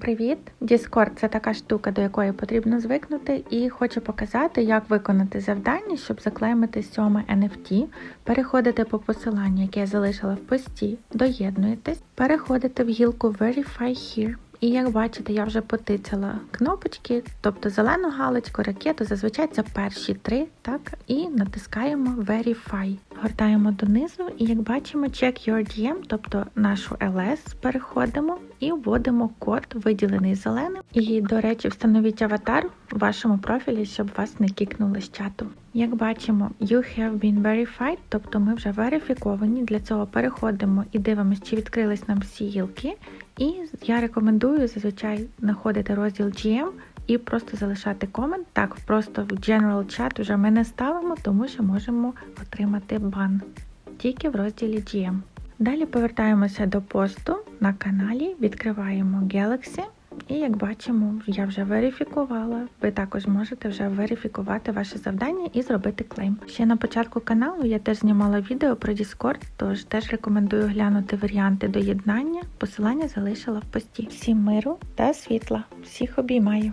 Привіт! Discord – це така штука, до якої потрібно звикнути, і хочу показати, як виконати завдання, щоб заклеймити сьоме NFT. Переходите по посиланню, яке я залишила в пості, доєднуєтесь, переходите в гілку Verify Here. І як бачите, я вже потицяла кнопочки, тобто зелену галочку, ракету, зазвичай це перші три, так, і натискаємо Verify. Гортаємо донизу, і як бачимо, Check Your DM, тобто нашу LS, переходимо і вводимо код, виділений зеленим. І, до речі, встановіть аватар у вашому профілі, щоб вас не кікнули з чату. Як бачимо, You have been verified, тобто ми вже верифіковані. Для цього переходимо і дивимося, чи відкрились нам всі гілки. І я рекомендую зазвичай знаходити розділ GM і просто залишати комент. Так, просто в General Chat вже ми не ставимо, тому що можемо отримати бан тільки в розділі GM. Далі повертаємося до посту на каналі, відкриваємо Galaxy. І як бачимо, я вже верифікувала. Ви також можете вже верифікувати ваше завдання і зробити клейм. Ще на початку каналу я теж знімала відео про Discord, тож теж рекомендую глянути варіанти доєднання. Посилання залишила в пості. Всім миру та світла. Всіх обіймаю!